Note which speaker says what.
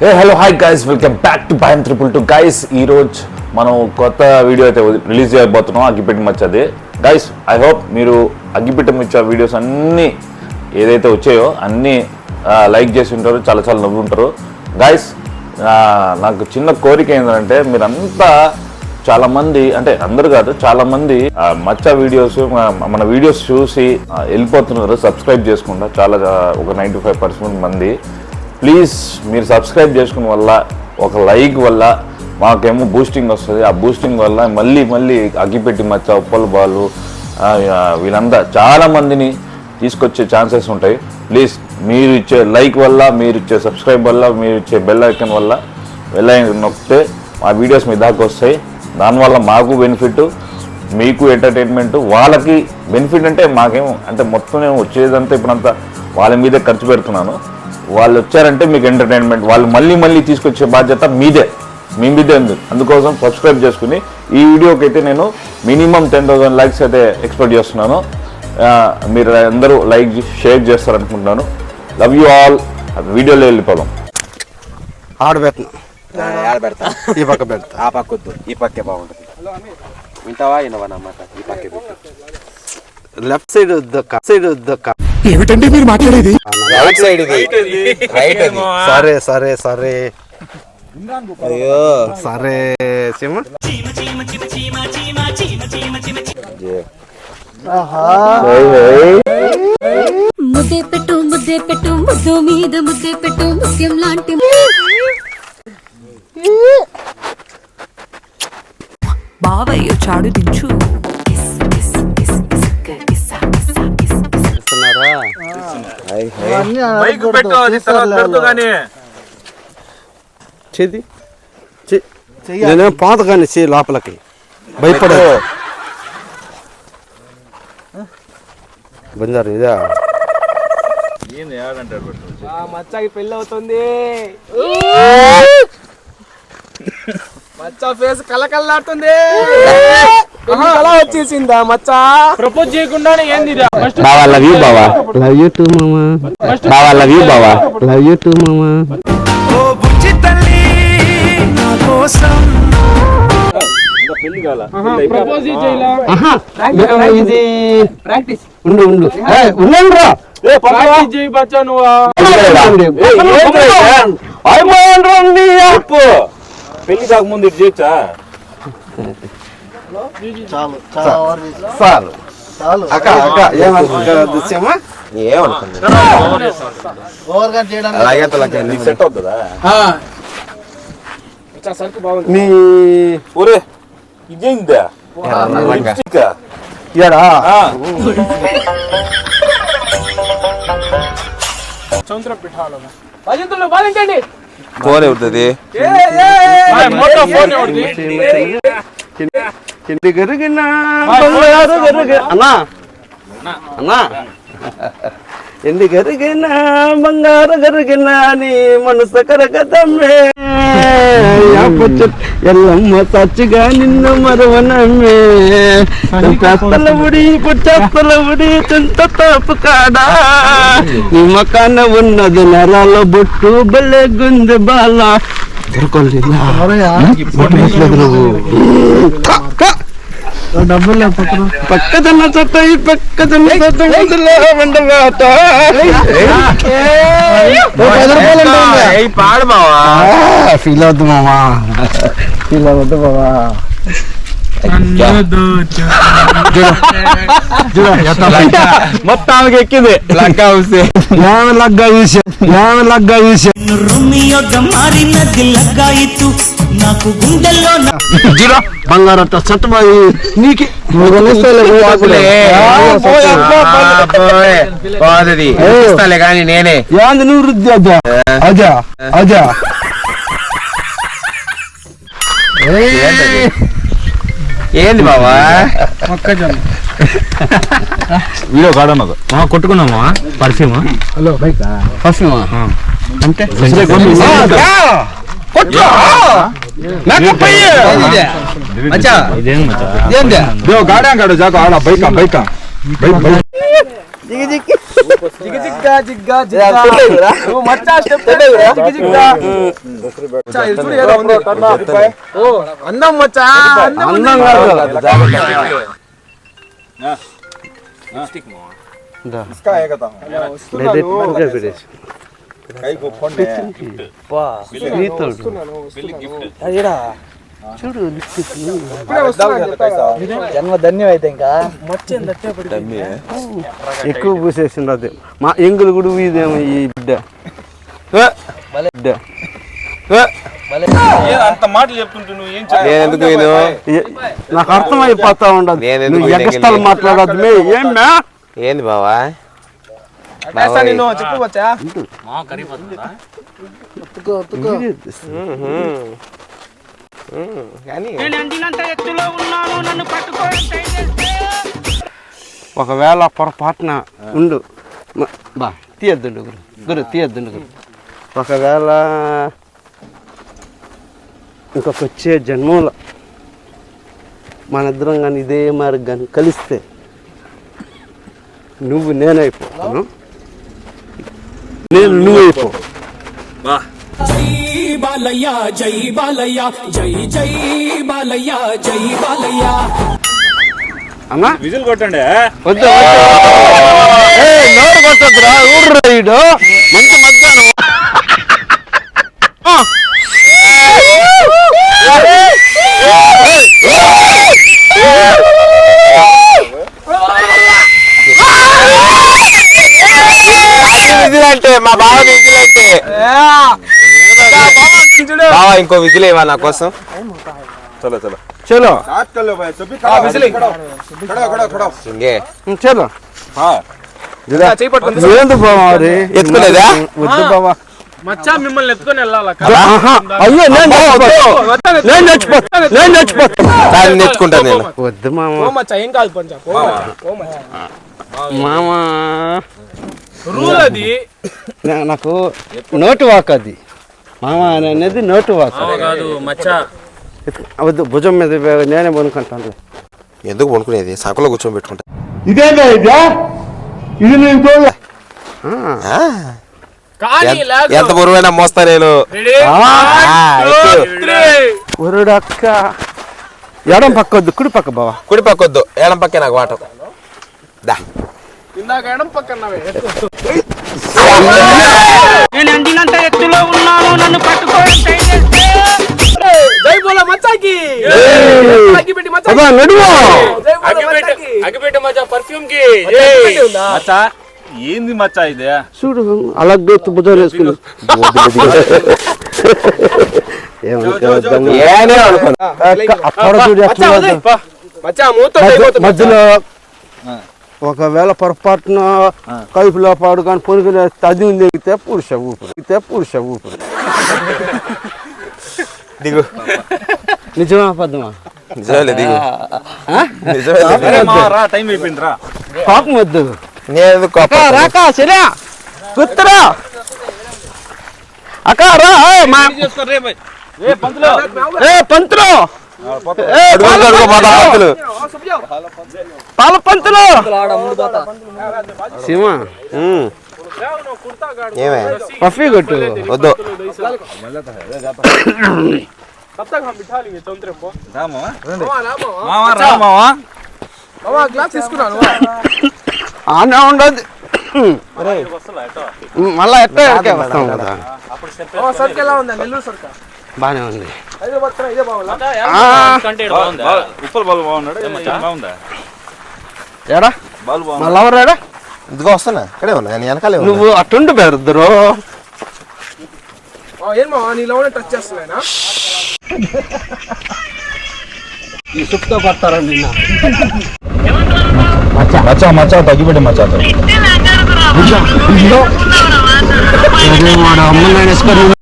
Speaker 1: Hey hello hi guys welcome back to భయం triple two guys ఈ రోజు మనం కొత్త వీడియో అయితే రిలీజ్ చేయబోతున్నాం అగ్గిపెట్టి మచ్చది గైస్ ఐ హోప్ మీరు అగ్గిపెట్టి మచ్చ వీడియోస్ అన్నీ ఏదైతే వచ్చాయో అన్నీ లైక్ చేసి ఉంటారు చాలా చాలా నవ్వుంటారు గాయస్ నాకు చిన్న కోరిక ఏంటంటే మీరంతా చాలామంది అంటే అందరు కాదు చాలామంది ఆ, మచ్చ వీడియోస్ మన వీడియోస్ చూసి వెళ్ళిపోతున్నారు సబ్స్క్రైబ్ చేసుకుంటా. చాలా ఒక నైంటీ ఫైవ్ పర్సెంట్ మంది. ప్లీజ్ మీరు సబ్స్క్రైబ్ చేసుకున్న వల్ల ఒక లైక్ వల్ల మాకేమో బూస్టింగ్ వస్తుంది. ఆ బూస్టింగ్ వల్ల మళ్ళీ మళ్ళీ అగ్గిపెట్టి మచ్చ ఉప్పల బాలు వీళ్ళంతా చాలా మందిని తీసుకొచ్చే ఛాన్సెస్ ఉంటాయి. ప్లీజ్ మీరు ఇచ్చే లైక్ వల్ల మీరు ఇచ్చే సబ్స్క్రైబ్ వల్ల మీరు ఇచ్చే బెల్ ఐకన్ వల్ల బెల్ ఐకన్ నొక్కితే మా వీడియోస్ మీ దాకా వస్తాయి. దానివల్ల మాకు బెనిఫిట్ మీకు ఎంటర్టైన్మెంట్ వాళ్ళకి బెనిఫిట్ అంటే మాకేమో అంటే మొత్తం నేను వచ్చేదంతా ఇప్పుడంతా వాళ్ళ మీదే ఖర్చు పెడుతున్నాను. వాళ్ళు వచ్చారంటే మీకు ఎంటర్టైన్మెంట్ వాళ్ళు మళ్ళీ మళ్ళీ తీసుకొచ్చే బాధ్యత మీదే మీ మీదే ఉంది. అందుకోసం సబ్స్క్రైబ్ చేసుకుని ఈ వీడియోకి అయితే నేను మినిమం టెన్ థౌసండ్ లైక్స్ అయితే ఎక్స్పెక్ట్ చేస్తున్నాను. మీరు అందరూ లైక్ షేర్ చేస్తారనుకుంటున్నాను. లవ్ యూ ఆల్ వీడియోలో వెళ్ళిపోదాం.
Speaker 2: ఆడ
Speaker 3: పెడతా.
Speaker 2: ఈ పక్క పెడతా.
Speaker 3: ఆ పక్క వద్దు. ఈ పక్కే బాగుంటుంది. వింటావా? వినవా అన్నమాట ఈ పక్కే పెట్టు.
Speaker 2: లెఫ్ట్ సైడ్ దొక్క సైడ్ దొక్క
Speaker 3: రైట్ సైడ్ ఇది. రైట్ అది.
Speaker 2: సరే సరే సరే
Speaker 3: అయ్యో
Speaker 2: సరే సిమ
Speaker 4: ముద్దే పెట్టు ముద్దే పెట్టు ముద్దు మీద ముద్దే పెట్టు ముత్యం లాంటి
Speaker 5: బాబయ్య చాడు దించు.
Speaker 2: చేది? పాత కానీ చే లోపలికి. భయపడే బంజారు ఇదా?
Speaker 6: మచ్చకి పెళ్ళి అవుతుంది. మచ్చ ఫేస్ కలకల్లాడుతుంది కళ వచ్చేసిందా మచ్చ? ప్రపోజ్ చేయకుండానే ఏంది
Speaker 1: బావా లవ్ యూ బావా.
Speaker 2: లవ్ యూ టూ మామా.
Speaker 1: బావా లవ్ యూ బావా.
Speaker 2: లవ్ యూ టూ మామా. ఉండు ఏయ్, ఉండండి రా
Speaker 6: ప్రాక్టీస్ ఉండు ఉండు. ఉన్నాను
Speaker 1: రా. పెళ్ళి కాకముందు ఇటు చేయొచ్చా?
Speaker 2: చాలు చాలు చాలు.
Speaker 3: అక్క అక్క ఏమనుకుంటామా
Speaker 1: ఏమనుకుంటా సెట్
Speaker 6: సరుకు బాగుంది.
Speaker 1: ఇదేందా
Speaker 2: ఇయడా
Speaker 6: సంవత్సరం పిఠాలు భజంతులు బాధించండి
Speaker 3: ఫోన్
Speaker 6: ఎవరిది?
Speaker 2: కింది గరిగిన. బంగారు గరిగి అన్నా. అన్నా. ఎండి గరిగిన బంగారు గరిగిన నీ మనసు కరగదమ్మే. ఎల్లమ్మ సచ్చిగా నిన్ను మరవనమ్మే. చంపేస్తల ఉడి పుట్టేస్తల ఉడి చింత తోపు కాడా. నీ మకాన ఉన్నది నరాల బొట్టు బల్లె గుంది బాల. డబ్బులు పక్కదన్న చట్ట ఈ పక్కదన్న చట్ట వదిలే వండబాట
Speaker 3: పాడు బావా
Speaker 2: ఫీల్ అవద్దు మామా ఫీల్ అవద్దు
Speaker 1: మామా మొత్తానికి ఎక్కింది
Speaker 3: లగ్గ చూసి
Speaker 2: ఏమి లగ్గ చూసి ఏమి లగ్గ చూసి
Speaker 7: నాకు గుండెల్లో
Speaker 2: జురా బంగారం సత్తుబాయి నీకే
Speaker 3: పోదది కానీ నేనే
Speaker 2: యాందు నువ్వు అజా అజా
Speaker 3: ఏంది బావా?
Speaker 6: మొక్కజొన్న.
Speaker 1: వీడియో కాదన్నది ఉన్నది.
Speaker 2: కొట్టుకున్నామా పర్ఫ్యూమ్ హలో బైక్ పర్ఫ్యూమ్ అంటే ఇదేం గాడా గాడు ఆడ బైక్ బైక్ బైక్ దిగి
Speaker 6: దిగి జిగ్గా జిగ్గా జిగ్గా నువ్వు మచ్చా స్టెప్ జిగ్ జిగ్గా ఉంది. ఓ అందం మచ్చా అందం ఉంది.
Speaker 2: అందం కాదు
Speaker 6: ఇప్పుడే వస్తున్నాను చెప్పాగా.
Speaker 2: ఎక్కువ పూసేసింది అది. మా ఎంగులు కూడా వీదేమో ఈ బిడ్డ. ఏ, బిడ్డ. ఏ,
Speaker 3: నేను ఎందుకు విను
Speaker 2: ఏ, నాకు అర్థమైపోతా ఉండదు
Speaker 3: నేను ఎందుకు
Speaker 2: నువ్వు ఎగస్తాలు మాట్లాడద్దు. మే ఏం మే?
Speaker 3: ఏంది కానీ
Speaker 2: ఒకవేళ పొరపాటున ఉండు. బా తీయద్దుండు గురు. గురు తీయద్దుండు గురు. ఒకవేళ ఇంకొక వచ్చే జన్మలో మన ఇద్దరం కానీ ఇదే మరి కానీ కలిస్తే నువ్వు నేనైపోతాను. నేను నువ్వైపో.
Speaker 7: బాలయ్య జై బాలయ్య జై జై బాలయ్య జై బాలయ్య.
Speaker 2: అన్నా విజిల్ కొట్టండి వద్దు నోరు కొట్టద్దురా ఊర్రా ఈడు మంచి మధ్యాహ్నం ఆ.
Speaker 3: విజిల్ అంటే మా బావ విజిల్ అంటే బావా ఇంకో విజిల్ ఇవ్వ నా కోసం.
Speaker 2: చలో చలో. ఏంది బావా అది
Speaker 3: ఎత్తుకోలేదా?
Speaker 2: వద్దు బావా.
Speaker 6: మచ్చా మిమ్మల్ని ఎత్తుకొని వెళ్ళాలా?
Speaker 2: నేను వద్దు మామ
Speaker 6: మచ్చా ఏం కాదు పంచా
Speaker 2: మామ
Speaker 6: రూల్ అది
Speaker 2: నాకు నోటు వాక్ అది. మామ అని అనేది నోటు వాక్
Speaker 6: కాదు మచ్చా.
Speaker 2: వద్దు భుజం మీద నేనే కొనుక్కుంటాను
Speaker 3: ఎందుకు వండుకునేది సంకలో కూర్చొని పెట్టుకుంటా.
Speaker 2: ఇదేనా ఇదా? ఇది నేను చూడలే.
Speaker 3: ఆ,
Speaker 6: కానీ
Speaker 3: ఎంత- బరువైనా మోస్తా నేను.
Speaker 2: ఒరుడక్క. ఎడం పక్క వద్దు కుడి పక్క బావా.
Speaker 3: కుడి పక్కొద్దు ఏడం పక్కే నాకు వాటం. దా.
Speaker 6: ఇందాక ఎడం పక్కన జై బోలా మచ్చాకి. అగ్గి పెట్టి మచ్చాకి.
Speaker 2: అబ్బా నడువా
Speaker 6: జై బోలా మచ్చాకి.
Speaker 8: అగ్గిపెట్టే మచ్చా పర్ఫ్యూమ్కి.
Speaker 6: అగ్గిపెట్టి ఉందా?
Speaker 8: మచ్చా ఏంది మచ్చా ఇదే?
Speaker 2: చూడు అలా గొత్తు వేసుకుని. మధ్యలో ఒకవేళ పొరపాటున కైపులో పాడు కానీ పొనుకుని అది ఉంది ఎగితే పురుష ఊపిరి ఎగితే పురుష ఊపిరి.
Speaker 3: దిగు.
Speaker 2: నిజమా పద్మా?
Speaker 3: నిజమేలే దిగు.
Speaker 2: పాపం వద్దు.
Speaker 3: నేను?
Speaker 2: రాకా సరే గుర్తురా అక్క రా
Speaker 8: పంతులు.
Speaker 2: ఏ పంతులు. పాల పంతులు!
Speaker 3: సింహ ఏమే?
Speaker 2: పఫీ కొట్టు.
Speaker 3: వద్దు.
Speaker 2: మళ్ళా ఎట్లా వస్తాం కదా? బానే ఉంది.
Speaker 8: ఉప్పల్ బాగున్నాడు?
Speaker 2: ఎడా మళ్ళా ఎవరాడా
Speaker 3: ఇదిగో వస్తున్నా. ఇక్కడే ఉన్నా. నేను వెనకాలే ఉన్నా.
Speaker 2: నువ్వు అట్టుండి బెరుద్దరు
Speaker 6: ఏం మామా నీ లవ్ టచ్ చేస్తున్నాయినా?
Speaker 2: ఈ సుప్తో పడతారా నిన్న?
Speaker 1: మచ్చా మచ్చా తగ్గిపెట్టి మచ్చా
Speaker 2: అమ్మ